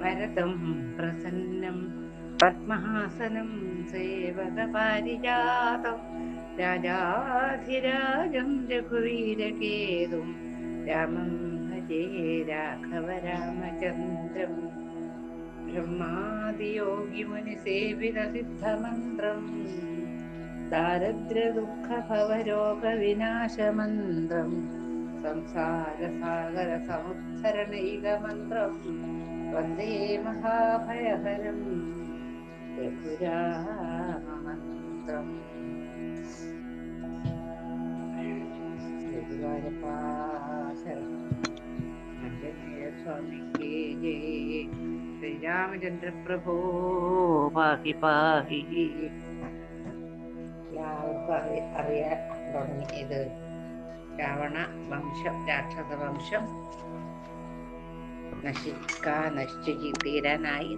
വരദം പ്രസന്നം പത്മഹാസനം സേവകപാരിജാതം രാജാധിരാജം രഘുവീരകേതും രാമം ഭജേ രാഘവ രാമചന്ദ്രം ബ്രഹ്മാദിയോഗിമുനിസേവിതസിദ്ധമന്ത്രം ദാരിദ്ര്യദുഃഖഭവരോഗവിനാശമന്ത്രം സംസാരസാഗരസമുദ്ധരണൈകമന്ത്രം രഘുരാമമന്ത്രം. ഗുരുവായൂരപ്പാ ശരണം ആഞ്ജനേയ സ്വാമിക്ക് ജയ് ശ്രീരാമചന്ദ്ര പ്രഭോ പാഹി പാഹി. എല്ലാവർക്കും അറി അറിയാൻ തുടങ്ങി ഇത്. രാവണ വംശം രാക്ഷസ വംശം. നശിക്കാൻ നശിച്ചു തീരാനായി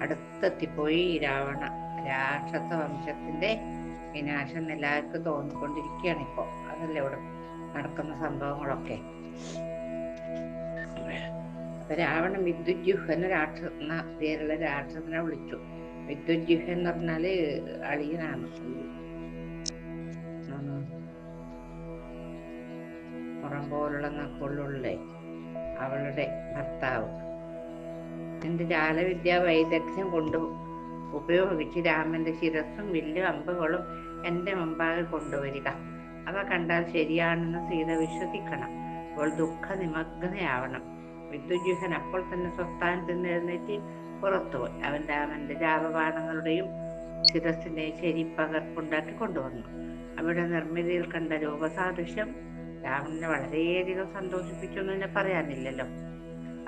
അടുത്തെത്തിപ്പോയി രാവണ. രാക്ഷസ വംശത്തിന്റെ വിനാശം എല്ലാവർക്കും തോന്നിക്കൊണ്ടിരിക്കുകയാണ് ഇപ്പൊ. അതല്ലേ ഇവിടെ നടക്കുന്ന സംഭവങ്ങളൊക്കെ? അപ്പൊ രാവണൻ വിദ്യുജ്യുഹന രാക്ഷസ എന്ന പേരുള്ള രാക്ഷസനെ വിളിച്ചു. വിദ്യുജ്യുഹൻ എന്ന് പറഞ്ഞാൽ അളിയനാണ്. പുറം പോലുള്ള നക്കുള്ളുള്ളേ അവളുടെ ഭർത്താവ്. എന്റെ ജാലവിദ്യ വൈദഗ്ധ്യം കൊണ്ട് ഉപയോഗിച്ച് രാമന്റെ ശിരസും വില്ലും അമ്പുകളും എന്റെ മുമ്പാകെ കൊണ്ടുവരിക. അവ കണ്ടാൽ ശരിയാണെന്ന് സീത വിശ്വസിക്കണം. അവൾ ദുഃഖ നിമഗ്നയാവണം വിദ്യുജുഹൻ അപ്പോൾ തന്നെ സ്വസ്ഥാനത്ത് എഴുന്നേറ്റ് പുറത്തുപോയി അവൻ രാമന്റെ ജാപബാണങ്ങളുടെയും ശിരസിന്റെയും ശരിപ്പകർപ്പുണ്ടാക്കി കൊണ്ടുവന്നു. അവിടെ നിർമ്മിതിയിൽ കണ്ട രൂപസാദൃശ്യം രാവണനെ വളരെയധികം സന്തോഷിപ്പിച്ചു എന്ന് തന്നെ പറയാനില്ലല്ലോ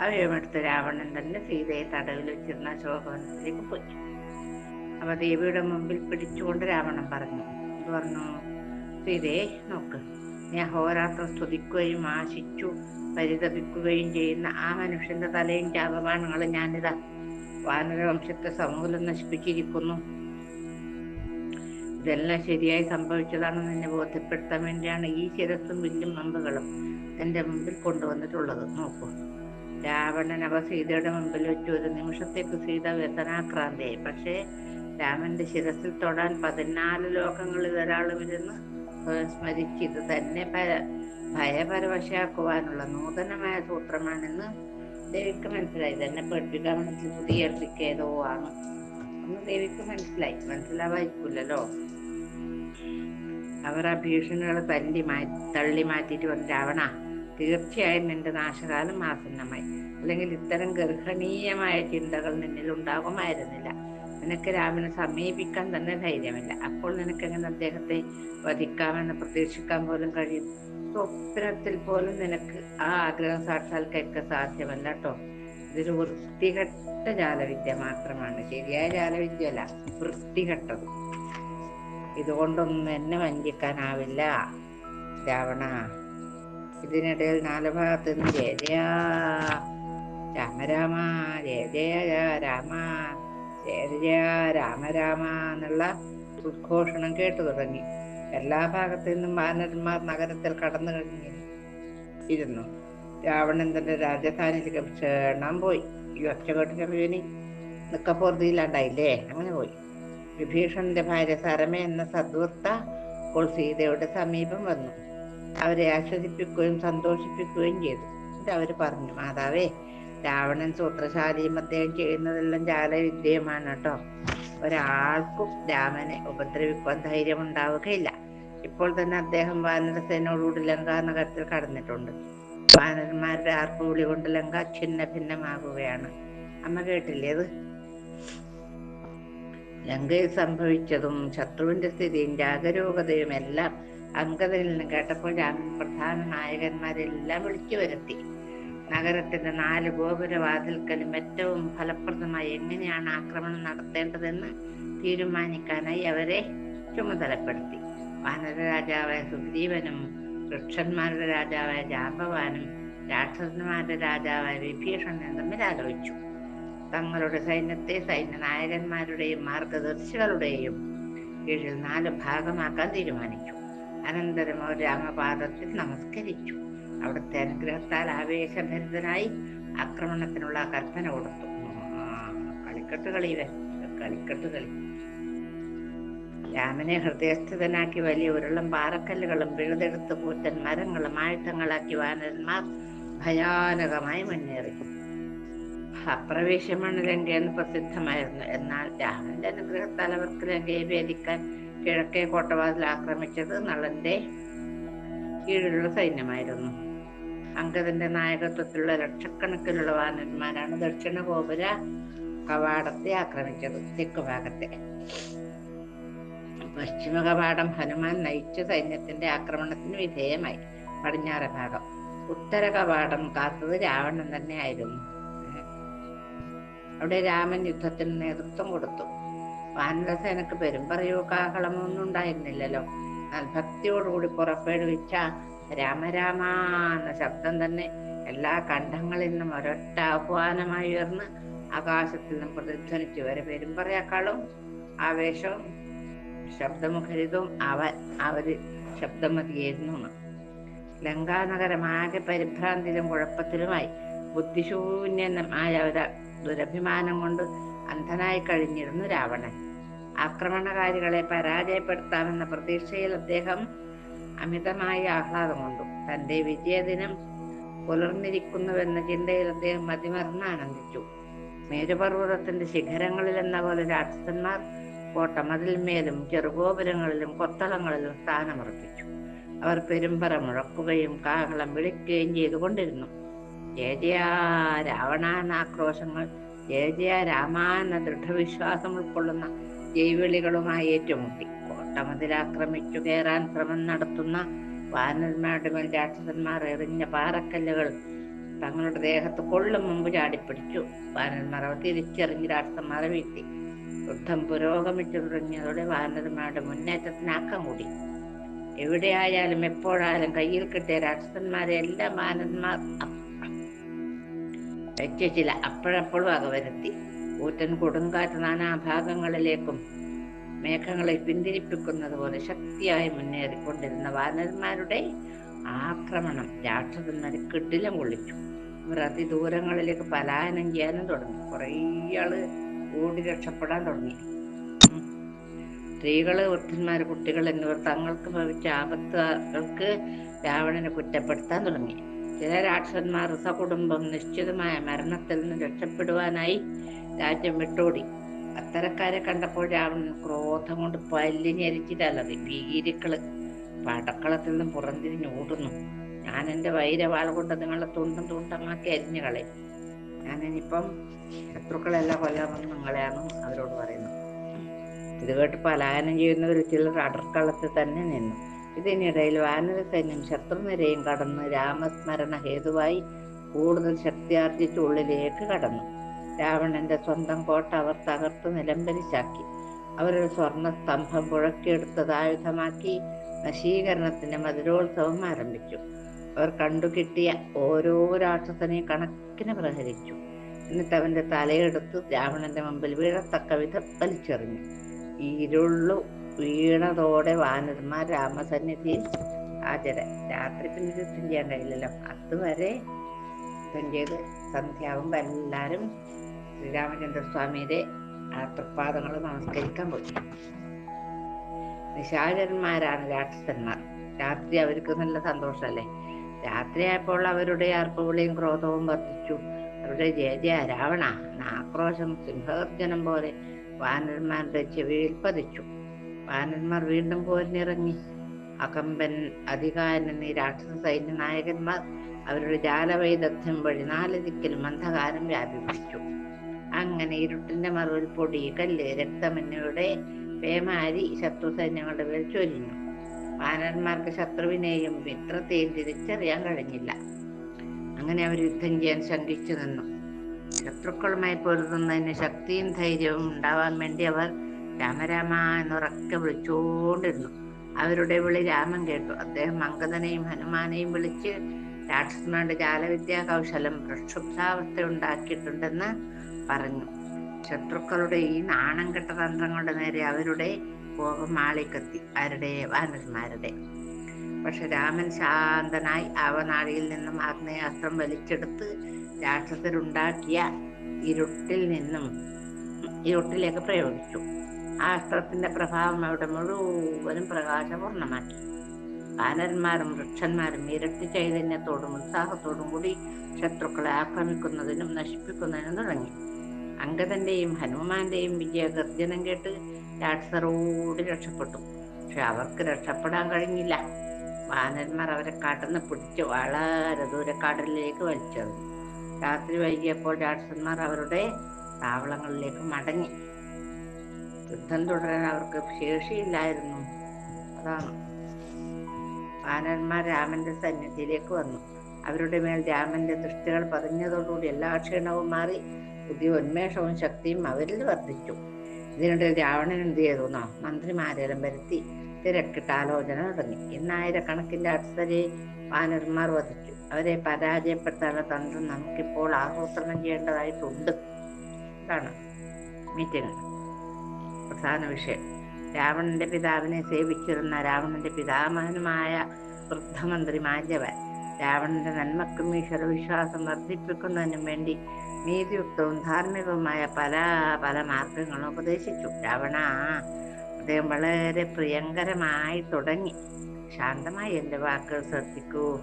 അവയുമെടുത്ത് രാവണൻ തന്നെ സീതയെ തടവിൽ വെച്ചിരുന്ന ശോഭവനത്തിലേക്ക് പോയി. അപ്പൊ ദേവിയുടെ മുമ്പിൽ പിടിച്ചുകൊണ്ട് രാവണൻ പറഞ്ഞു എന്ത് പറഞ്ഞു സീതയെ നോക്ക്. നീ അഹോരാത്രം സ്തുതിക്കുകയും ആശിച്ചു പരിതപിക്കുകയും ചെയ്യുന്ന ആ മനുഷ്യന്റെ തലയും ജാപമാനങ്ങളും ഞാനിതാ. വാനരവംശത്തെ സമൂലം നശിപ്പിച്ചിരിക്കുന്നു. ഇതെല്ലാം ശരിയായി സംഭവിച്ചതാണെന്ന് എന്നെ ബോധ്യപ്പെടുത്താൻ വേണ്ടിയാണ് ഈ ശിരസും വില്ലും അമ്പുകളും എന്റെ മുമ്പിൽ കൊണ്ടുവന്നിട്ടുള്ളത്. നോക്കൂ. രാവണൻ അവ സീതയുടെ മുമ്പിൽ വെച്ചു. ഒരു നിമിഷത്തേക്ക് സീത വ്യസനാക്രാന്തിയായി. പക്ഷേ രാമന്റെ ശിരസിൽ തൊടാൻ പതിനാല് ലോകങ്ങളിൽ ഒരാളും ഇരുന്ന് സ്മരിച്ച് ഇത് തന്നെ പര ഭയപരവശാക്കുവാനുള്ള നൂതനമായ സൂത്രമാണെന്ന് ദേവിക്ക് മനസ്സിലായി. തന്നെ പഠിപ്പിക്കാൻ മനസ്സിൽ പുതിയ ഏതോ ആണ്. എന്ന് ദേവിക്ക് മനസ്സിലായി. മനസ്സിലാവായിരിക്കില്ലല്ലോ അവർ ആ ഭീഷണികളെ തല്ലി മാറ്റി തള്ളി മാറ്റിയിട്ട് പറഞ്ഞു രാവണ തീർച്ചയായും നിന്റെ നാശകാലം ആസന്നമായി. അല്ലെങ്കിൽ ഇത്തരം ഗർഹണീയമായ ചിന്തകൾ നിന്നിൽ ഉണ്ടാകുമായിരുന്നില്ല. നിനക്ക് രാമനെ സമീപിക്കാൻ തന്നെ ധൈര്യമില്ല. അപ്പോൾ നിനക്ക് എങ്ങനെ അദ്ദേഹത്തെ വധിക്കാമെന്ന് പ്രതീക്ഷിക്കാൻ പോലും കഴിയും? സ്വപ്നത്തിൽ പോലും നിനക്ക് ആ ആഗ്രഹം സാക്ഷാത്കരിക്കാൻ സാധ്യമല്ല കേട്ടോ. ഇതൊരു വൃത്തികെട്ട ജാലവിദ്യ മാത്രമാണ്. ശരിയായ ജാലവിദ്യ അല്ല വൃത്തികെട്ടത്. ഇതുകൊണ്ടൊന്നും എന്നെ വഞ്ചിക്കാനാവില്ല രാവണ. ഇതിനിടയിൽ നാല് ഭാഗത്ത് നിന്ന് ജയ ജയ രാമ രാമ ജയ ജയ രാമ ജയ ജയ രാമ രാമ എന്നുള്ള ഉദ്ഘോഷണം കേട്ടു തുടങ്ങി. എല്ലാ ഭാഗത്തു നിന്നും വാനരന്മാർ നഗരത്തിൽ കടന്നു കഴിഞ്ഞു ഇരുന്നു. രാവണൻ തന്റെ രാജധാനിയിലേക്ക് ക്ഷണം പോയി. ഈ ഒറ്റ കേട്ടിനി നിക്കപ്പുറത്തിയില്ലാണ്ടായില്ലേ അങ്ങനെ പോയി. വിഭീഷണന്റെ ഭാര്യ സരമ എന്ന സദ്വൃത്ത ഇപ്പോൾ സീതയുടെ സമീപം വന്നു. അവരെ ആശ്വസിപ്പിക്കുകയും സന്തോഷിപ്പിക്കുകയും ചെയ്തു. എന്നിട്ട് അവർ പറഞ്ഞു മാതാവേ രാവണൻ സൂത്രശാലിയും അദ്ദേഹം ചെയ്യുന്നതെല്ലാം ജാലവിദ്യയുമാണ് കേട്ടോ. ഒരാൾക്കും രാമനെ ഉപദ്രവിക്കാൻ ധൈര്യം ഉണ്ടാവുകയില്ല ഇപ്പോൾ തന്നെ അദ്ദേഹം വാനരസേനയോടുകൂടി ലങ്ക നഗരത്തിൽ കടന്നിട്ടുണ്ട്. വാനരന്മാരുടെ ആർപ്പുവിളി കൊണ്ട് ലങ്ക ഛിന്ന ഭിന്നമാകുകയാണ് അമ്മ കേട്ടില്ലേ അത്? ലങ്കയിൽ സംഭവിച്ചതും ശത്രുവിന്റെ സ്ഥിതിയും ജാഗരൂകതയും എല്ലാം അങ്കദരിൽ നിന്ന് കേട്ടപ്പോൾ പ്രധാന നായകന്മാരെല്ലാം വിളിച്ചു വരുത്തി. നഗരത്തിന്റെ നാല് ഗോപുരവാതിൽക്കലും ഏറ്റവും ഫലപ്രദമായി എങ്ങനെയാണ് ആക്രമണം നടത്തേണ്ടതെന്ന് തീരുമാനിക്കാനായി അവരെ ചുമതലപ്പെടുത്തി. വാനര രാജാവായ സുഗ്രീവനും വൃക്ഷന്മാരുടെ രാജാവായ ജാമ്പവാനും രാക്ഷസന്മാരുടെ രാജാവായ വിഭീഷണനും തമ്മിൽ ആലോചിച്ചു. തങ്ങളുടെ സൈന്യത്തെ സൈന്യ നായകന്മാരുടെയും മാർഗദർശികളുടെയും കീഴിൽ നാല് ഭാഗമാക്കാൻ തീരുമാനിച്ചു. അനന്തരം അവർ രാമപാദത്തിൽ നമസ്കരിച്ചു. അവിടുത്തെ അനുഗ്രഹത്താൽ ആവേശഭരിതനായി ആക്രമണത്തിനുള്ള കൽപ്പന കൊടുത്തു. കളിക്കെട്ട് കളി കളിക്കെട്ട് കളി രാമനെ ഹൃദയസ്ഥിതനാക്കി വലിയ ഉരുളും പാറക്കല്ലുകളും പിഴുതെടുത്ത് പൂറ്റൻ മരങ്ങളും ആയുധങ്ങളാക്കി വാനന്മാർ ഭയാനകമായി മുന്നേറി. അപ്രവേശമാണ് ലങ്ക എന്ന് പ്രസിദ്ധമായിരുന്നു. എന്നാൽ രാമന്റെ അനുഗ്രഹത്താൽ അവർക്ക് ലങ്കയെ ഭേദിക്കാൻ കിഴക്കേ കോട്ടവാതിൽ ആക്രമിച്ചത് നളന്റെ കീഴിലുള്ള സൈന്യമായിരുന്നു. അങ്കദന്റെ നായകത്വത്തിലുള്ള ലക്ഷക്കണക്കിലുള്ള വാനന്മാരാണ് ദക്ഷിണ ഗോപുര കവാടത്തെ ആക്രമിച്ചത് തെക്ക് ഭാഗത്തെ. പശ്ചിമ കവാടം ഹനുമാൻ നയിച്ച സൈന്യത്തിന്റെ ആക്രമണത്തിന് വിധേയമായി. പടിഞ്ഞാറ് ഭാഗം. ഉത്തര കവാടം കാത്തത് രാവണൻ തന്നെയായിരുന്നു അവിടെ രാമൻ യുദ്ധത്തിന് നേതൃത്വം കൊടുത്തു. വാനരസേനക്ക് പെരുമ്പറയോ കാഹളമോ ഒന്നും ഉണ്ടായിരുന്നില്ലല്ലോ. എന്നാൽ ഭക്തിയോടുകൂടി പുറപ്പെടുവിച്ച രാമരാമ എന്ന ശബ്ദം തന്നെ എല്ലാ കണ്ഠങ്ങളിൽ നിന്നും ഒരൊറ്റ ആഹ്വാനമായി ഉയർന്ന് ആകാശത്തിൽ നിന്നും പ്രതിധ്വനിച്ചു. വരെ പെരുമ്പറയേക്കാളും ആവേശവും ശബ്ദമുഖരിതവും അവൻ അവർ ശബ്ദമതിയായിരുന്നു. ലങ്കാനഗരം ആകെ പരിഭ്രാന്തിയിലും കുഴപ്പത്തിലുമായി ബുദ്ധിശൂന്യമായ ഒരു ദുരഭിമാനം കൊണ്ട് അന്ധനായി കഴിഞ്ഞിരുന്നു രാവണൻ. ആക്രമണകാരികളെ പരാജയപ്പെടുത്താമെന്ന പ്രതീക്ഷയിൽ അദ്ദേഹം അമിതമായ ആഹ്ലാദം കൊണ്ടു. തന്റെ വിജയദിനം പുലർന്നിരിക്കുന്നുവെന്ന ചിന്തയിൽ അദ്ദേഹം മതിമറന്ന് ആനന്ദിച്ചു. മേരുപർവതത്തിന്റെ ശിഖരങ്ങളിൽ എന്ന പോലെ രാക്ഷസന്മാർ കോട്ടമതിൽമേലും ചെറുഗോപുരങ്ങളിലും കൊത്തളങ്ങളിലും സ്ഥാനമുറപ്പിച്ചു അവർ പെരുമ്പറ മുഴക്കുകയും കാഹളം വിളിക്കുകയും ചെയ്തുകൊണ്ടിരുന്നു. ജയ ജയ രാവണ ആക്രോശങ്ങൾ ജയ ജയ രാമ ദൃഢവിശ്വാസം ഉൾക്കൊള്ളുന്ന ജൈവിളികളുമായി ഏറ്റുമുട്ടി. കോട്ടമതിലാക്രമിച്ചു കയറാൻ ശ്രമം നടത്തുന്ന വാനന്മാരുടെ മേൽ രാക്ഷസന്മാർ എറിഞ്ഞ പാറക്കല്ലുകൾ തങ്ങളുടെ ദേഹത്ത് കൊള്ളും മുമ്പ് ചാടിപ്പിടിച്ചു. വാനന്മാർ അവ തിരിച്ചെറിഞ്ഞ് രാക്ഷസന്മാരെ വീഴ്ത്തി. യുദ്ധം പുരോഗമിച്ചു തുടങ്ങിയതോടെ വാനന്മാരുടെ മുന്നേറ്റത്തിന് ആക്കം കൂടി. എവിടെയായാലും എപ്പോഴായാലും കയ്യിൽ കിട്ടിയ രാക്ഷസന്മാരെ എല്ലാം വാനന്മാർ വെച്ച ചില അപ്പോഴപ്പോഴും അകവരുത്തി ഊറ്റൻ കൊടുങ്കാറ്റ് നാനാഭാഗങ്ങളിലേക്കും മേഘങ്ങളെ പിന്തിരിപ്പിക്കുന്നത് പോലെ ശക്തിയായി മുന്നേറിക്കൊണ്ടിരുന്ന വാനന്മാരുടെ ആക്രമണം രാക്ഷസന്മാരെ കെട്ടിലം കൊള്ളിച്ചു. ഇവർ അതിദൂരങ്ങളിലേക്ക് പലായനം ചെയ്യാനും തുടങ്ങി. കുറേ ആൾ ഓടി രക്ഷപ്പെടാൻ തുടങ്ങി. സ്ത്രീകൾ വൃദ്ധന്മാർ കുട്ടികൾ എന്നിവർ തങ്ങൾക്ക് ഭവിച്ച ആപത്തുകൾക്ക് രാവണനെ കുറ്റപ്പെടുത്താൻ തുടങ്ങി. ചില രാക്ഷസന്മാർ സകുടുംബം നിശ്ചിതമായ മരണത്തിൽ നിന്ന് രക്ഷപ്പെടുവാനായി രാജ്യം വിട്ടോടി. അത്തരക്കാരെ കണ്ടപ്പോൾ രാവണൻ ക്രോധം കൊണ്ട് പല്ലിഞ്ഞരിച്ചിട്ടല്ലത് ഭീരുക്കൾ പടക്കളത്തിൽ നിന്നും പുറംതിരിഞ്ഞ് ഓടുന്നു. ഞാൻ എന്റെ വൈരവാൾ കൊണ്ട് നിങ്ങളെ തുണ്ടും തുണ്ടമാക്കി അരിഞ്ഞു കളയും. ഞാനിപ്പം ശത്രുക്കളെല്ലാം കൊല്ലാമെന്ന് നിങ്ങളെയാണ് അവരോട് പറയുന്നത്. ഇത് കേട്ട് പലായനം ചെയ്യുന്നവർ ചിലർ അടർക്കളത്തിൽ തന്നെ നിന്നു. ഇതിനിടയിൽ വാനര സൈന്യം ശത്രുനിരയും കടന്ന് രാമസ്മരണ ഹേതുവായി കൂടുതൽ ശക്തിയാർജിച്ച് ഉള്ളിലേക്ക് കടന്നു. രാവണന്റെ സ്വന്തം കോട്ട അവർ തകർത്ത് നിലംപരിശാക്കി അവരുടെ സ്വർണ സ്തംഭം പുഴക്കിയെടുത്തത് ആയുധമാക്കി നശീകരണത്തിന്റെ മധുരോത്സവം ആരംഭിച്ചു. അവർ കണ്ടു കിട്ടിയ ഓരോ രാക്ഷസനെയും കണക്കിന് പ്രഹരിച്ചു. എന്നിട്ട് അവന്റെ തലയെടുത്ത് രാവണന്റെ മുമ്പിൽ വീഴത്തക്ക വിധം വലിച്ചെറിഞ്ഞു. ഇരുളു വീണതോടെ വാനന്മാർ രാമസന്നിധിയിൽ ആചര രാത്രി പിന്നെ യുദ്ധം ചെയ്യാൻ കഴിയില്ലല്ലോ. അതുവരെ യുദ്ധം ചെയ്ത് സന്ധ്യാവുമ്പോ എല്ലാരും ശ്രീരാമചന്ദ്രസ്വാമിയുടെ ആ നമസ്കരിക്കാൻ പോയി. നിശാചരന്മാരാണ് രാക്ഷസന്മാർ. രാത്രി അവർക്ക് നല്ല സന്തോഷമല്ലേ? രാത്രിയായപ്പോൾ അവരുടെ അർപ്പവിളിയും ക്രോധവും വർദ്ധിച്ചു. അവരുടെ ജയ ജയ രാവണ ആക്രോശം സിംഹഗർജനം പോലെ വാനന്മാരുടെ ചെവിയിൽ പതിച്ചു. വാനന്മാർ വീണ്ടും പോരിനിറങ്ങി. അകമ്പൻ അധികാരൻ എന്നീ രാക്ഷസ സൈന്യ നായകന്മാർ അവരുടെ ജാലവൈദഗ്ധ്യം വഴി നാല് ദിക്കിലും അന്ധകാരം വ്യാപിപ്പിച്ചു. അങ്ങനെ ഇരുട്ടിന്റെ മറവിൽ പൊടി കല്ല് രക്തം പേമാരി ശത്രു സൈന്യങ്ങളുടെ മേൽ ചൊരിഞ്ഞു. വാനന്മാർക്ക് ശത്രുവിനെയും മിത്രത്തെയും തിരിച്ചറിയാൻ കഴിഞ്ഞില്ല. അങ്ങനെ അവർ യുദ്ധം ചെയ്യാൻ ശങ്കിച്ചു നിന്നു. ശത്രുക്കളുമായി പൊരുതുന്നതിന് ശക്തിയും ധൈര്യവും ഉണ്ടാവാൻ വേണ്ടി അവർ രാമരാമ എന്നുറക്കെ വിളിച്ചുകൊണ്ടിരുന്നു അവരുടെ വിളി രാമൻ കേട്ടു. അദ്ദേഹം അങ്കദനെയും ഹനുമാനെയും വിളിച്ച് രാക്ഷസന്മാരുടെ ജാലവിദ്യാ കൗശലം പ്രക്ഷുബ്ധാവസ്ഥ ഉണ്ടാക്കിയിട്ടുണ്ടെന്ന് പറഞ്ഞു. ശത്രുക്കളുടെ ഈ നാണം കെട്ട തന്ത്രങ്ങളുടെ നേരെ അവരുടെ കോപം ആളിക്കത്തി ആരുടെ വാനന്മാരുടെ പക്ഷെ രാമൻ ശാന്തനായി ആവനാഴിയിൽ നിന്നും ആഗ്നേയാസ്ത്രം വലിച്ചെടുത്ത് രാക്ഷസരുണ്ടാക്കിയ ഇരുട്ടിൽ നിന്നും ഇരുട്ടിലേക്ക് പ്രയോഗിച്ചു. ആ അസ്ത്രത്തിന്റെ പ്രഭാവം അവിടെ മുഴുവനും പ്രകാശപൂർണമാക്കി. വാനന്മാരും വൃക്ഷന്മാരും ഇരട്ടി ചൈതന്യത്തോടും ഉത്സാഹത്തോടും കൂടി ശത്രുക്കളെ ആക്രമിക്കുന്നതിനും നശിപ്പിക്കുന്നതിനും തുടങ്ങി. അങ്കദന്റെയും ഹനുമാന്റെയും വിജയഗർജനം കേട്ട് രാക്ഷസറോട് രക്ഷപ്പെട്ടു. പക്ഷെ അവർക്ക് രക്ഷപ്പെടാൻ കഴിഞ്ഞില്ല. വാനന്മാർ അവരെ കാട്ടുന്ന പിടിച്ച് വളരെ ദൂരെ കടലിലേക്ക് വലിച്ചത് രാത്രി വൈകിയപ്പോൾ രാക്ഷസന്മാർ അവരുടെ താവളങ്ങളിലേക്ക് മടങ്ങി. യുദ്ധം തുടരാൻ അവർക്ക് ശേഷിയില്ലായിരുന്നു. അതാണ്. വാനന്മാർ രാമന്റെ സന്നിധിയിലേക്ക് വന്നു. അവരുടെ മേൽ രാമന്റെ ദൃഷ്ടികൾ പതിഞ്ഞതോടുകൂടി എല്ലാ ക്ഷീണവും മാറി. പുതിയ ഉന്മേഷവും ശക്തിയും അവരിൽ വർദ്ധിച്ചു. ഇതിനിടയിൽ രാവണൻ എന്ത് ചെയ്തു? മന്ത്രിമാരെല്ലാം വരുത്തി തിരക്കിട്ട് ആലോചന തുടങ്ങി. ഇന്നായിരക്കണക്കിന്റെ അക്ഷരെ വാനന്മാർ വധിച്ചു. അവരെ പരാജയപ്പെടുത്താനുള്ള തന്ത്രം നമുക്കിപ്പോൾ ആസൂത്രണം ചെയ്യേണ്ടതായിട്ടുണ്ട്. ഇതാണ് മീറ്റിംഗ്. പ്രധാന വിഷയം. രാവണന്റെ പിതാവിനെ സേവിച്ചിരുന്ന രാവണന്റെ പിതാമഹനുമായ വൃദ്ധമന്ത്രി മാഞ്ചവൻ രാവണന്റെ നന്മക്കും ഈശ്വര വിശ്വാസം വർദ്ധിപ്പിക്കുന്നതിനും വേണ്ടി നീതിയുക്തവും ധാർമ്മികവുമായ പല പല മാർഗങ്ങളും ഉപദേശിച്ചു. രാവണ അദ്ദേഹം വളരെ പ്രിയങ്കരമായി തുടങ്ങി. ശാന്തമായി എന്റെ വാക്കുകൾ ശ്രദ്ധിക്കൂ.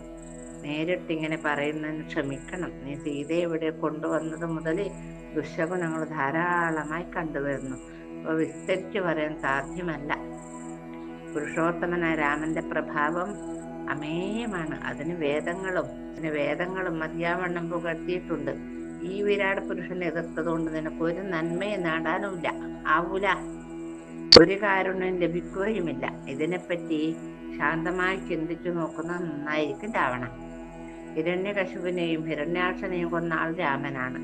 നേരിട്ടിങ്ങനെ പറയുന്നതിന് ക്ഷമിക്കണം. നീ സീതയെ ഇവിടെ കൊണ്ടുവന്നത് മുതൽ ദുശഗുണങ്ങൾ ധാരാളമായി കണ്ടുവരുന്നു. അവ വിസ്തരിച്ചു പറയാൻ സാധ്യമല്ല. പുരുഷോത്തമനായ രാമന്റെ പ്രഭാവം അമേയമാണ്. അതിന് വേദങ്ങളും അതിന് വേദങ്ങളും മതിയാവണ്ണം പുകഴ്ത്തിയിട്ടുണ്ട്. ഈ വിരാട് പുരുഷനെ എതിർത്തതുകൊണ്ട് നിനക്ക് ഒരു നന്മയും നേടാനുമില്ല. ആവൂല. ഒരു കാരുണ്യം ലഭിക്കുകയുമില്ല. ഇതിനെപ്പറ്റി ശാന്തമായി ചിന്തിച്ചു നോക്കുന്നത് നന്നായിരിക്കും രാവണ ഹിരണ്യകശുവിനെയും ഹിരണ്യാക്ഷനെയും കൊന്ന ആൾ രാമനാണ്.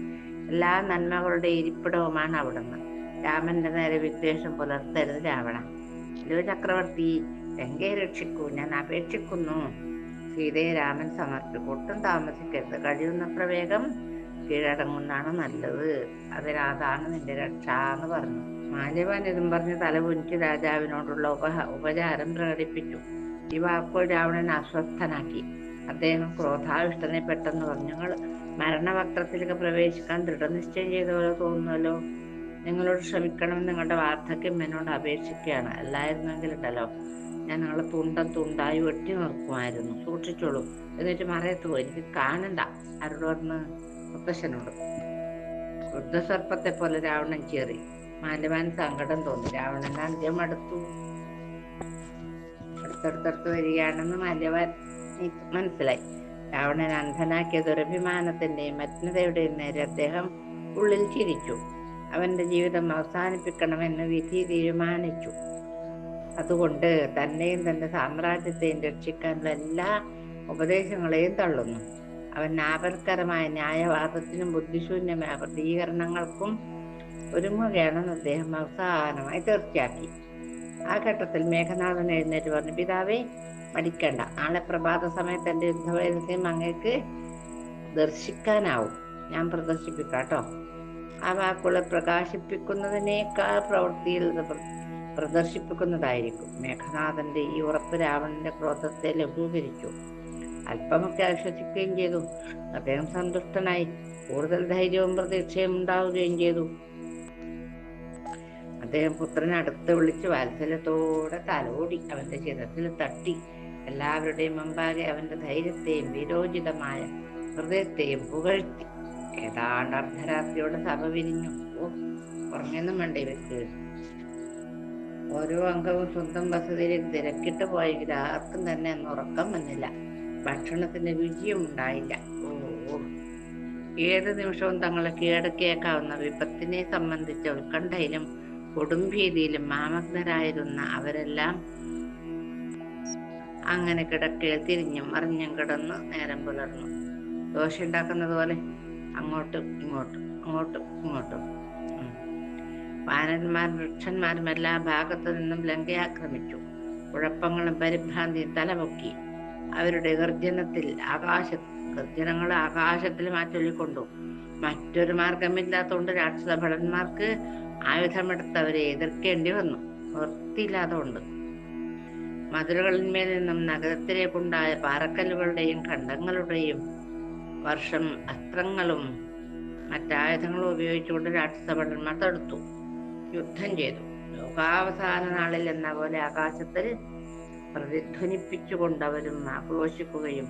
എല്ലാ നന്മകളുടെ ഇരിപ്പിടവുമാണ് അവിടുന്ന്. രാമന്റെ നേരെ വിദ്വേഷം പുലർത്തരുത് രാവണ ഹലോ ചക്രവർത്തി ലങ്കയെ രക്ഷിക്കൂ ഞാൻ അപേക്ഷിക്കുന്നു. സീതയെ രാമൻ സമർപ്പിക്കും ഒട്ടും താമസിക്കരുത്. കഴിയുന്നത്ര വേഗം കീഴടങ്ങുന്നതാണ് നല്ലത്. അതിനതാണ് നിന്റെ രക്ഷ എന്ന് പറഞ്ഞു. മാല്യവാൻ ഇതും പറഞ്ഞ് തലപുനിച്ച് രാജാവിനോടുള്ള ഉപഹ ഉപചാരം പ്രകടിപ്പിച്ചു. ഈ വാക്കുകൾ രാവണൻ അസ്വസ്ഥനാക്കി. അദ്ദേഹം ക്രോധാവിഷ്ടനെ പെട്ടെന്ന് പറഞ്ഞു. ഞങ്ങൾ മരണവക്രത്തിലേക്ക് പ്രവേശിക്കാൻ ദൃഢനിശ്ചയം ചെയ്ത പോലെ തോന്നുന്നല്ലോ. നിങ്ങളോട് ക്ഷമിക്കണം നിങ്ങളുടെ വാർദ്ധക്യം എന്നോട് അപേക്ഷിക്കുകയാണ്. അല്ലായിരുന്നെങ്കിൽ ഉണ്ടല്ലോ ഞാൻ നിങ്ങളെ തുണ്ടം തുണ്ടായി വെട്ടി നിർത്തുമായിരുന്നു. സൂക്ഷിച്ചോളൂ. എന്നിട്ട് മറയത്ത് എനിക്ക് കാണണ്ട. ആരോട് പറഞ്ഞ്? മുത്തശ്ശനോട്. വൃദ്ധസർപ്പത്തെ പോലെ രാവണൻ കയറി. മാലവാൻ സങ്കടം തോന്നി. രാവണൻ അന്ത്യം അടുത്തു. അടുത്തടുത്തടുത്ത് വരികയാണെന്ന് മാന്യവാൻ മനസ്സിലായി. രാവണൻ അന്ധനാക്കിയ ദുരഭിമാനത്തിന്റെയും മജ്ഞതയുടെയും നേരെ അദ്ദേഹം ഉള്ളിൽ ചിരിച്ചു. അവന്റെ ജീവിതം അവസാനിപ്പിക്കണമെന്ന് വിധി തീരുമാനിച്ചു. അതുകൊണ്ട് തന്നെയും തന്റെ സാമ്രാജ്യത്തെയും രക്ഷിക്കാനുള്ള എല്ലാ ഉപദേശങ്ങളെയും തള്ളുന്നു. അവൻ ആപൽക്കരമായ ന്യായവാദത്തിനും ബുദ്ധിശൂന്യമായ പ്രതികരണങ്ങൾക്കും ഒരുങ്ങുകയാണെന്ന് അദ്ദേഹം അവസാനമായി തീർച്ചയാക്കി. ആ ഘട്ടത്തിൽ മേഘനാഥൻ എഴുന്നേറ്റ് പറഞ്ഞു പിതാവേ മടിക്കണ്ട. നാളെ പ്രഭാത സമയത്ത് എന്റെ യുദ്ധവൈദ്യം അങ്ങേക്ക് ദർശിക്കാനാവും. ഞാൻ പ്രദർശിപ്പിക്കാട്ടോ ആ വാക്കുകളെ പ്രകാശിപ്പിക്കുന്നതിനേക്കാൾ പ്രവൃത്തിയിൽ പ്രദർശിപ്പിക്കുന്നതായിരിക്കും. മേഘനാഥന്റെ ഈ ഉറപ്പ് രാവണന്റെ ക്രോധത്തെ ലഘൂകരിച്ചു. അല്പമൊക്കെ ആശ്വസിക്കുകയും ചെയ്തു. അദ്ദേഹം സന്തുഷ്ടനായി. കൂടുതൽ ധൈര്യവും പ്രതീക്ഷയും ഉണ്ടാവുകയും ചെയ്തു. അദ്ദേഹം പുത്രനെ അടുത്ത് വിളിച്ച് വാത്സല്യത്തോടെ തലോടി അവന്റെ ശിരസിൽ തട്ടി. എല്ലാവരുടെയും മുമ്പാകെ അവന്റെ ധൈര്യത്തെയും വിരോചിതമായ ഹൃദയത്തെയും പുകഴ്ത്തി. ഏതാണ്ട് അർദ്ധരാത്രിയോടെ സഭ വിരിഞ്ഞു. ഉറങ്ങൊന്നും വേണ്ട ഇവർക്ക്. ഓരോ അംഗവും സ്വന്തം വസതിയിൽ തിരക്കിട്ട് പോയെങ്കിൽ ആർക്കും തന്നെ അന്ന് ഉറക്കം വന്നില്ല. ഭക്ഷണത്തിന് രുചിയും ഉണ്ടായില്ല. ഓ ഏത് നിമിഷവും തങ്ങളെ കീഴടക്കിയേക്കാവുന്ന വിപത്തിനെ സംബന്ധിച്ച ഉത്കണ്ഠയിലും കൊടുംഭീതിയിലും മാമഗ്നരായിരുന്ന അവരെല്ലാം അങ്ങനെ കിടക്കയിൽ തിരിഞ്ഞും മറിഞ്ഞും കിടന്ന് നേരം പുലർന്നു. ദോശ ഉണ്ടാക്കുന്നത് പോലെ അങ്ങോട്ടും ഇങ്ങോട്ടും അങ്ങോട്ടും ഇങ്ങോട്ടും. വാനന്മാരും വൃക്ഷന്മാരും എല്ലാ ഭാഗത്തു നിന്നും ലങ്കയെ ആക്രമിച്ചു കുഴപ്പങ്ങളും പരിഭ്രാന്തിയും തലപൊക്കി. അവരുടെ ഗർജനത്തിൽ ആകാശ ഗർജനങ്ങൾ ആകാശത്തിൽ മാറ്റൊല്ലിക്കൊണ്ടു മറ്റൊരു മാർഗമില്ലാത്തതുകൊണ്ട് രാക്ഷസ ഭടന്മാർക്ക് ആയുധമെടുത്തവരെ എതിർക്കേണ്ടി വന്നു. നിർത്തിയില്ലാതുകൊണ്ട് മതിലുകളിന്മേൽ നിന്നും നഗരത്തിലേക്കുണ്ടായ പാറക്കല്ലുകളുടെയും ഖണ്ഡങ്ങളുടെയും വർഷം അസ്ത്രങ്ങളും മറ്റായുധങ്ങളും ഉപയോഗിച്ചുകൊണ്ട് രാക്ഷസഭടന്മാർ തടുത്തു. യുദ്ധം ചെയ്തു. ലോകാവസാന നാളിൽ എന്ന പോലെ ആകാശത്തിൽ പ്രതിധ്വനിപ്പിച്ചുകൊണ്ട് അവരും ആക്രോശിക്കുകയും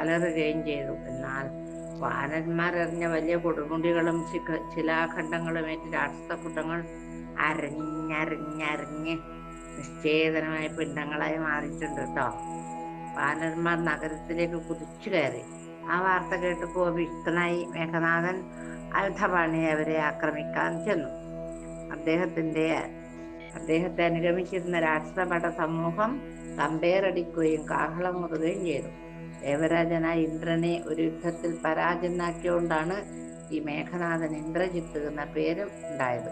അലറുകയും ചെയ്തു. എന്നാൽ വാനന്മാരെറിഞ്ഞ വലിയ കൊടുമുടികളും ശിലാഖണ്ഡങ്ങളും ഏറ്റ് രാക്ഷസക്കൂട്ടങ്ങൾ അരഞ്ഞരഞ്ഞരഞ്ഞ് നിശ്ചേതനമായ പിണ്ടങ്ങളായി മാറിയിട്ടുണ്ട് കേട്ടോ വാനന്മാർ നഗരത്തിലേക്ക് കുതിച്ചു കയറി. ആ വാർത്ത കേട്ട് കോപിഷ്ടനായി മേഘനാഥൻ ആയുധപാണി അവരെ ആക്രമിക്കാൻ ചെന്നു. അദ്ദേഹത്തിന്റെ അദ്ദേഹത്തെ അനുഗമിച്ചിരുന്ന രാക്ഷസപട സമൂഹം തമ്പേറടിക്കുകയും കാഹളമുറുകയും ചെയ്തു. ദേവരാജനായ ഇന്ദ്രനെ ഒരു യുദ്ധത്തിൽ പരാജയനാക്കിയോണ്ടാണ് ഈ മേഘനാഥൻ ഇന്ദ്രജിത്ത് എന്ന പേരും ഉണ്ടായത്.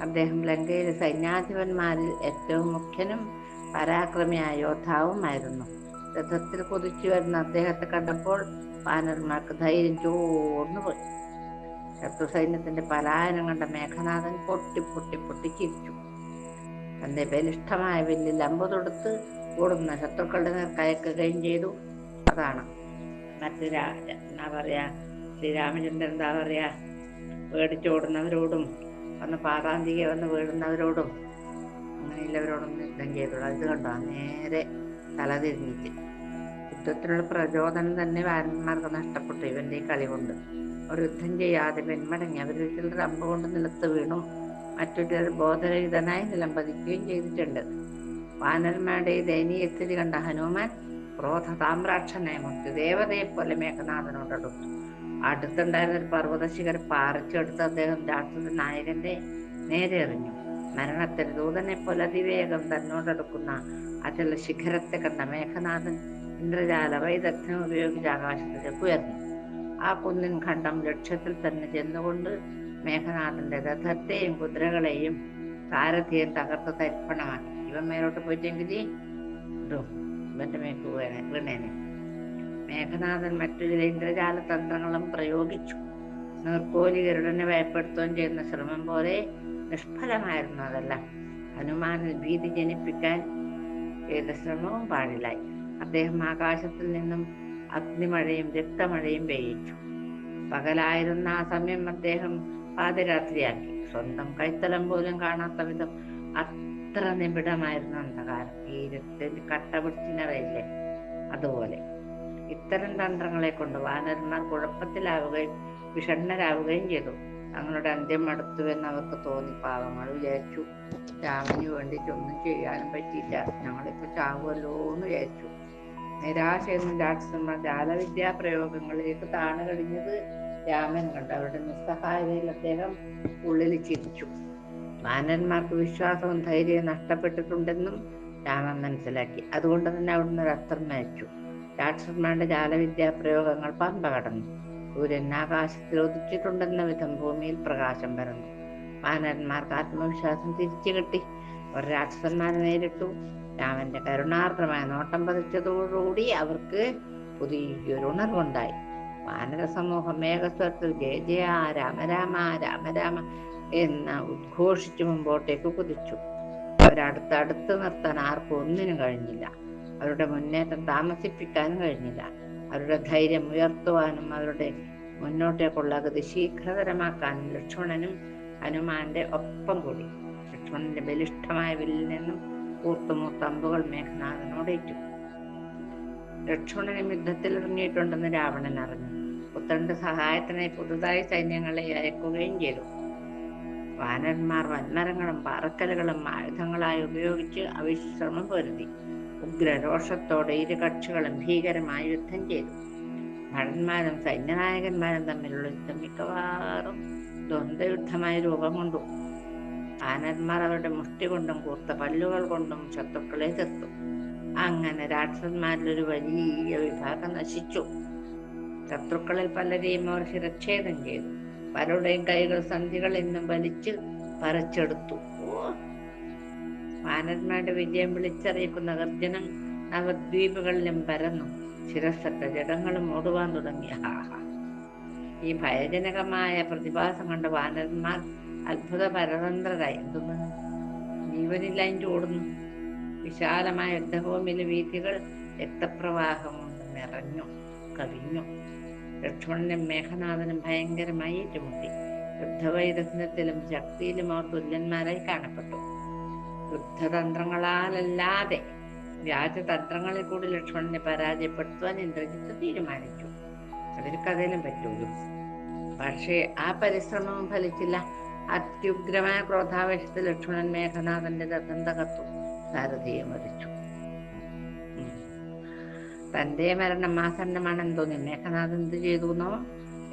അദ്ദേഹം ലങ്കയിലെ സൈന്യാധിപന്മാരിൽ ഏറ്റവും മുഖ്യനും പരാക്രമിയായ യോദ്ധാവുമായിരുന്നു. രഥത്തിൽ കുതിച്ചു വരുന്ന അദ്ദേഹത്തെ കണ്ടപ്പോൾ പാനർമാർക്ക് ധൈര്യം ചോർന്നു പോയി. ശത്രു സൈന്യത്തിന്റെ പലായനം കണ്ട മേഘനാഥൻ പൊട്ടി പൊട്ടി പൊട്ടി ചിരിച്ചു. തന്റെ ബലിഷ്ഠമായ വില്ലിൽ അമ്പ് തൊടുത്ത് ഓടുന്ന ശത്രുക്കളുടെ കയക്കുകയും ചെയ്തു. അതാണ് മറ്റു രാ എന്താ പറയാ ശ്രീരാമചന്ദ്രൻ എന്താ പറയാ പേടിച്ചോടുന്നവരോടും വന്ന് പാതാന്തിക വന്ന് വീഴുന്നവരോടും അങ്ങനെയുള്ളവരോടൊന്നും യുദ്ധം ചെയ്തോളൂ അത് കണ്ടോ? നേരെ തലതിരിഞ്ഞിട്ട്. യുദ്ധത്തിനുള്ള പ്രചോദനം തന്നെ വാരന്മാർക്ക് നഷ്ടപ്പെട്ടു ഇവന്റെ കളി കൊണ്ട്. ഒരു യുദ്ധം ചെയ്യാതെ പിന്മടങ്ങി അവരിൽ ചിലർ അമ്പ കൊണ്ട് നിലത്ത് വീണു. മറ്റൊരു ബോധരഹിതനായി നിലംപതിക്കുകയും ചെയ്തിട്ടുണ്ട്. വാനന്മാരുടെ ഈ ദയനീയ സ്ഥിതി കണ്ട ഹനുമാൻ ക്രോധ താമ്രാക്ഷനായ മുട്ടു ദേവതയെ പോലെ മേഘനാഥനോട് അടുത്തു. അടുത്തുണ്ടായിരുന്ന ഒരു പർവതശിഖർ പാറിച്ചെടുത്ത് അദ്ദേഹം രാക്ഷസ നായകന്റെ നേരെ എറിഞ്ഞു. മരണത്തിൽ ദൂതനെ പോലെ അതിവേഗം തന്നോടടുക്കുന്ന അചല ശിഖരത്തെ കണ്ട മേഘനാഥൻ ഇന്ദ്രജാല വൈദഗ്ധ്യം ഉപയോഗിച്ച് ആകാശത്തിലേക്ക് ഉയർന്നു. ആ കുന്നിൻ ഖണ്ഡം ലക്ഷ്യത്തിൽ തന്നെ ചെന്നുകൊണ്ട് മേഘനാഥന്റെ രഥത്തെയും കുതിരകളെയും സാരഥിയും തകർത്ത് തരിപ്പണമാക്കി. ഇവൻ മേലോട്ട് പോയിട്ടെങ്കിൽ ഇവന്റെ മേക്ക് വീണേ വീണേനെ. മേഘനാഥൻ മറ്റു ചില ഇന്ദ്രജാല തന്ത്രങ്ങളും പ്രയോഗിച്ചു. നീർക്കോലി ഗരുടനെ ഭയപ്പെടുത്തുകയും ചെയ്യുന്ന ശ്രമം പോലെ നിഷ്ഫലമായിരുന്നു അതെല്ലാം. ഹനുമാനിൽ ഭീതി ജനിപ്പിക്കാൻ ചെയ്ത ശ്രമവും പാടില്ലായി അദ്ദേഹം ആകാശത്തിൽ നിന്നും അഗ്നിമഴയും രക്തമഴയും പെയ്യിച്ചു പകലായിരുന്ന ആ സമയം അദ്ദേഹം പാതിരാത്രിയാക്കി. സ്വന്തം കൈത്തലം പോലും കാണാത്ത വിധം അത്ര നിബിഡമായിരുന്നു അന്ധകാരം. ഈ ഇരുട്ടിൽ കട്ട അതുപോലെ ഇത്തരം തന്ത്രങ്ങളെ കൊണ്ട് വാനരന്മാർ കുഴപ്പത്തിലാവുകയും വിഷണ്ണരാവുകയും ചെയ്തു. തങ്ങളുടെ അന്ത്യം അടുത്തുവെന്ന് അവർക്ക് തോന്നി. പാവങ്ങൾ വിചാരിച്ചു രാമന് വേണ്ടിയിട്ടൊന്നും ചെയ്യാനും പറ്റിയില്ല. ഞങ്ങളിപ്പോ ചാവുമല്ലോ എന്ന് വിചാരിച്ചു. നിരാശയെന്നും രാക്ഷസന്മാർ ജാലവിദ്യാ പ്രയോഗങ്ങളിലേക്ക് താണു കഴിഞ്ഞത് രാമൻ കണ്ടു. അവരുടെ നിസ്സഹായതയിൽ അദ്ദേഹം ഉള്ളിൽ ചിരിച്ചു. വാനന്മാർക്ക് വിശ്വാസവും ധൈര്യവും നഷ്ടപ്പെട്ടിട്ടുണ്ടെന്നും രാമൻ മനസ്സിലാക്കി. അതുകൊണ്ട് തന്നെ അവിടുന്ന് ഒരു അസ്ത്രം അയച്ചു രാക്ഷസന്മാരുടെ ജാലവിദ്യാ പ്രയോഗങ്ങൾ പമ്പ കടന്നു. സൂര്യൻ ആകാശത്തിൽ ഉദിച്ചിട്ടുണ്ടെന്ന വിധം ഭൂമിയിൽ പ്രകാശം പരന്നു. വാനരന്മാർക്ക് ആത്മവിശ്വാസം തിരിച്ചു കിട്ടി. ഒരു രാക്ഷസന്മാരെ നേരിട്ടു. രാമന്റെ കരുണാർദ്രമായ നോട്ടം പതിച്ചതോടുകൂടി അവർക്ക് പുതിയൊരു ഉണർവുണ്ടായി. വാനര സമൂഹം മേഘസ്വരത്തിൽ ജയ ജയ രാമ രാമ എന്ന് ഉദ്ഘോഷിച്ചു മുമ്പോട്ടേക്ക് കുതിച്ചു. അവരടുത്തടുത്ത് നിർത്താൻ ആർക്കും ഒന്നിനും കഴിഞ്ഞില്ല. അവരുടെ മുന്നേറ്റം താമസിപ്പിക്കാനും കഴിഞ്ഞില്ല. അവരുടെ ധൈര്യം ഉയർത്തുവാനും അവരുടെ മുന്നോട്ടേക്കുള്ള ഗതി ശീഘ്രതരമാക്കാനും ലക്ഷ്മണനും ഹനുമാന്റെ ഒപ്പം കൂടി. ലക്ഷ്മണന്റെ ബലിഷ്ഠമായ വില്ലിൽ നിന്നും കൂർത്തുമൂത്ത അമ്പുകൾ മേഘനാഥനോടേറ്റു ലക്ഷ്മണനും യുദ്ധത്തിൽ ഇറങ്ങിയിട്ടുണ്ടെന്ന് രാവണൻ അറിഞ്ഞു. പുത്രന്റെ സഹായത്തിനായി പുതുതായി സൈന്യങ്ങളെ അയക്കുകയും ചെയ്തു. വാനന്മാർ വൻമരങ്ങളും പാറക്കലുകളും ആയുധങ്ങളായി ഉപയോഗിച്ച് അവിശ്രമം പൊരുതി. ഉഗ്രരോഷത്തോടെ ഇരു കക്ഷികളും ഭീകരമായ യുദ്ധം ചെയ്തു. ഭടന്മാരും സൈന്യനായകന്മാരും തമ്മിലുള്ള യുദ്ധം മിക്കവാറും ദ്വന്ദ്വയുദ്ധമായി രൂപം കൊണ്ടു. ആനന്മാർ അവരുടെ മുഷ്ടി കൊണ്ടും കൂർത്ത പല്ലുകൾ കൊണ്ടും ശത്രുക്കളെ തീർത്തു അങ്ങനെ രാക്ഷസന്മാരിൽ ഒരു വലിയ വിഭാഗം നശിച്ചു. ശത്രുക്കളിൽ പലരെയും അവർ ശിരച്ഛേദം ചെയ്തു. പലരുടെയും കൈകൾ സന്ധികളിൽ നിന്നും വലിച്ച് പറിച്ചെടുത്തു. ഓ വാനന്മാരുടെ വിജയം വിളിച്ചറിയിക്കുന്ന ഗർജനം നവദ്വീപുകളിലും പരന്നു. ശിരസറ്റ ജഡങ്ങളും ഓടുവാൻ തുടങ്ങി. ഈ ഭയജനകമായ പ്രതിഭാസം കണ്ട വാനന്മാർ അത്ഭുത പരതന്ത്രരായി എന്തെന്ന് ഓടുന്നു. വിശാലമായ യുദ്ധഭൂമിയിലെ വീതികൾ രക്തപ്രവാഹം കൊണ്ട് നിറഞ്ഞു കവിഞ്ഞു. ലക്ഷ്മണനും മേഘനാഥനും ഭയങ്കരമായി ഏറ്റുമുട്ടി. യുദ്ധവൈദഗ്ധ്യത്തിലും ശക്തിയിലും അവർ തുല്യന്മാരായി കാണപ്പെട്ടു. യുദ്ധതന്ത്രങ്ങളാലല്ലാതെ വ്യാജതന്ത്രങ്ങളെ കൂടി ലക്ഷ്മണനെ പരാജയപ്പെടുത്തുവാൻ ഇന്ദ്രജിത്ത് തീരുമാനിച്ചു. അതൊരു കഥയിലും പറ്റുള്ളൂ പക്ഷേ ആ പരിശ്രമവും ഫലിച്ചില്ല. അത്യുഗ്രമായ ക്രോധാവേശത്തിൽ ലക്ഷ്മണൻ മേഘനാഥന്റെ രഥം തകർത്തു. സാരഥിയെ മരിച്ചു. തന്റെ മരണം ആസന്നമാണെന്ന് തോന്നി മേഘനാഥ് എന്ത് ചെയ്തു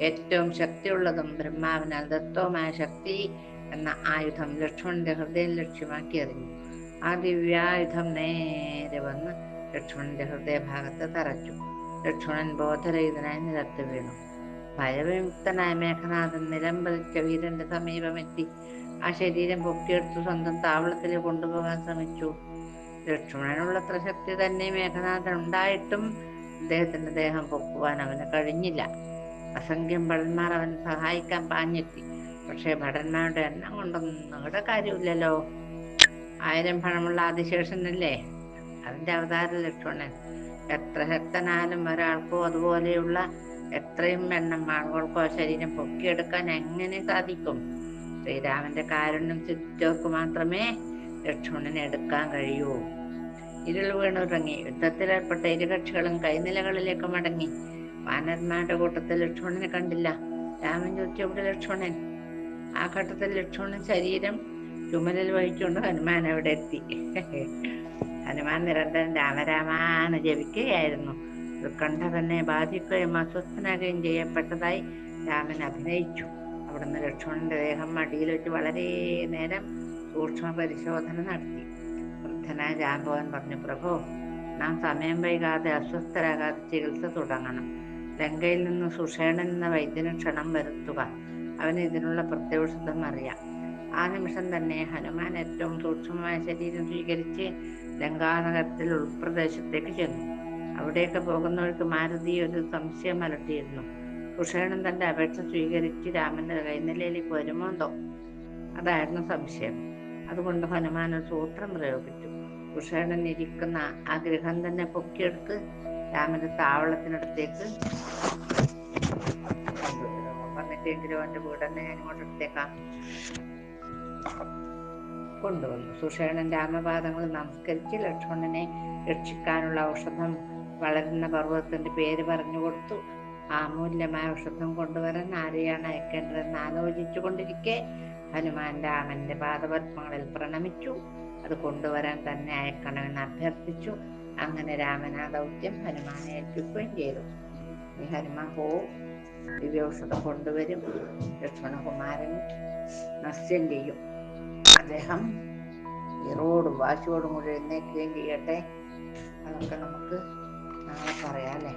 ഏറ്റവും ശക്തിയുള്ളതും ബ്രഹ്മാവിനാൽ ദത്തവുമായ ശക്തി എന്ന ആയുധം ലക്ഷ്മണന്റെ ഹൃദയം ലക്ഷ്യമാക്കി എറിഞ്ഞു ആ ദിവ്യായുധം നേരെ വന്ന് ലക്ഷ്മണന്റെ ഹൃദയഭാഗത്ത് തറച്ചു. ലക്ഷ്മണൻ ബോധരഹിതനായി നിലത്ത് വീണു. ഭയവിമുക്തനായ മേഘനാഥൻ നിലംപതിച്ച വീരന്റെ സമീപമെത്തി. ആ ശരീരം പൊക്കിയെടുത്തു സ്വന്തം താവളത്തിൽ കൊണ്ടുപോകാൻ ശ്രമിച്ചു. ലക്ഷ്മണനുള്ളത്ര ശക്തി തന്നെ മേഘനാഥൻ ഉണ്ടായിട്ടും അദ്ദേഹത്തിന്റെ ദേഹം പൊക്കുവാൻ അവന് കഴിഞ്ഞില്ല. അസംഖ്യം ഭടന്മാർ അവനെ സഹായിക്കാൻ പാഞ്ഞെത്തി. പക്ഷേ ഭടന്മാരുടെ എണ്ണം കൊണ്ടൊന്നും ഇവിടെ കാര്യമില്ലല്ലോ. ആയിരം പണമുള്ള ആദിശേഷനല്ലേ? അതിന്റെ അവതാര ലക്ഷ്മണൻ. എത്ര ശക്തനാലും ഒരാൾക്കോ അതുപോലെയുള്ള എത്രയും എണ്ണം ആളുകൾക്കോ ശരീരം പൊക്കിയെടുക്കാൻ എങ്ങനെ സാധിക്കും? ശ്രീരാമന്റെ കാരുണ്യം സിദ്ധിച്ചവർക്ക് മാത്രമേ ലക്ഷ്മണനെ എടുക്കാൻ കഴിയൂ. ഇരുൾ വീണുറങ്ങി. യുദ്ധത്തിലേർപ്പെട്ട ഇരുകക്ഷികളും കൈനിലകളിലേക്ക് മടങ്ങി. വാനന്മാരുടെ കൂട്ടത്തിൽ ലക്ഷ്മണനെ കണ്ടില്ല. രാമൻ ചോദിച്ചു എവിടെ ലക്ഷ്മണൻ? ആ ഘട്ടത്തിൽ ലക്ഷ്മണൻ ശരീരം ചുമലിൽ വഹിച്ചുകൊണ്ട് ഹനുമാൻ അവിടെ എത്തി. ഹനുമാൻ നിരന്തരം രാമരാമാണ് ജപിക്കുകയായിരുന്നു. ഉത്കണ്ഠ തന്നെ ബാധിക്കുകയും അസ്വസ്ഥനാകുകയും ചെയ്യപ്പെട്ടതായി രാമൻ അഭിനയിച്ചു. അവിടുന്ന് ലക്ഷ്മണന്റെ ദേഹം മടിയിൽ വെച്ച് വളരെ നേരം സൂക്ഷ്മ പരിശോധന നടത്തി. വൃദ്ധനായ ജാമ്പവൻ പറഞ്ഞു പ്രഭു നാം സമയം വൈകാതെ അസ്വസ്ഥരാകാതെ ചികിത്സ തുടങ്ങണം. ലങ്കയിൽ നിന്ന് സുഷേണൻ എന്ന വൈദ്യന് ക്ഷണം വരുത്തുക. അവന് ഇതിനുള്ള പ്രത്യൗഷധം അറിയാം. ആ നിമിഷം തന്നെ ഹനുമാൻ ഏറ്റവും സൂക്ഷ്മമായ ശരീരം സ്വീകരിച്ച് ലങ്കാനഗരത്തിൽ ഉൾപ്രദേശത്തേക്ക് ചെന്നു. അവിടെയൊക്കെ പോകുന്നവർക്ക് മാരുതി ഒരു സംശയം അലട്ടിയിരുന്നു. കുഷേണൻ തന്റെ അപേക്ഷ സ്വീകരിച്ച് രാമന്റെ കൈനിലയിലേക്ക് വരുമോ എന്തോ? അതായിരുന്നു സംശയം. അതുകൊണ്ട് ഹനുമാൻ ഒരു സൂത്രം പ്രയോഗിച്ചു. കുഷേണൻ ഇരിക്കുന്ന ആ ഗൃഹം തന്നെ പൊക്കിയെടുത്ത് രാമന്റെ താവളത്തിനടുത്തേക്ക്. അവന്റെ വീടന്നെ ഇങ്ങോട്ട് എടുത്തേക്കാം. കൊണ്ടുവന്നു. സുഷേണൻ രാമപാദങ്ങൾ നമസ്കരിച്ച് ലക്ഷ്മണനെ രക്ഷിക്കാനുള്ള ഔഷധം വളരുന്ന പർവതത്തിന്റെ പേര് പറഞ്ഞു കൊടുത്തു. ആമൂല്യമായ ഔഷധം കൊണ്ടുവരാൻ ആരെയാണ് അയക്കേണ്ടതെന്ന് ആലോചിച്ചു കൊണ്ടിരിക്കെ ഹനുമാൻ രാമന്റെ പാദപത്മങ്ങളിൽ പ്രണമിച്ചു. അത് കൊണ്ടുവരാൻ തന്നെ അയക്കണമെന്ന് അഭ്യർത്ഥിച്ചു. അങ്ങനെ രാമൻ ആ ദൗത്യം ഹനുമാനെ ഏൽപ്പിക്കുകയും ചെയ്തു. ഹനുമാൻ പോവും ദിവ്യൌഷധം കൊണ്ടുവരും. ലക്ഷ്മണകുമാരൻ നസ്യം ചെയ്യും. അദ്ദേഹം ഇറോടും വാശിയോടും കൂടി എഴുന്നേൽക്കുകയും ചെയ്യട്ടെ. അതൊക്കെ നമുക്ക് നാളെ പറയാം അല്ലേ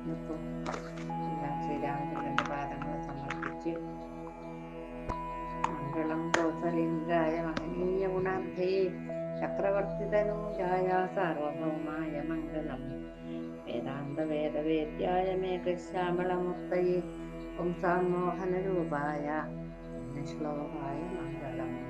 ഇന്നിപ്പോ എല്ലാം ശ്രീരാമചന്ദ്രന്റെ പാദങ്ങൾ സമർപ്പിച്ച് മംഗളം കൗസലേന്ദ്രായ മഹനീയ ഗുണാബ്ധേ ചക്രവർത്തിതനൂജായ സാർവഭൗമായ മംഗളം വേദാന്ത വേദവേദ്യായ മേഘശ്യാമളമുക്തയെ പുംസാമോഹനരൂപായ ശ്ലോകായ മംഗളം.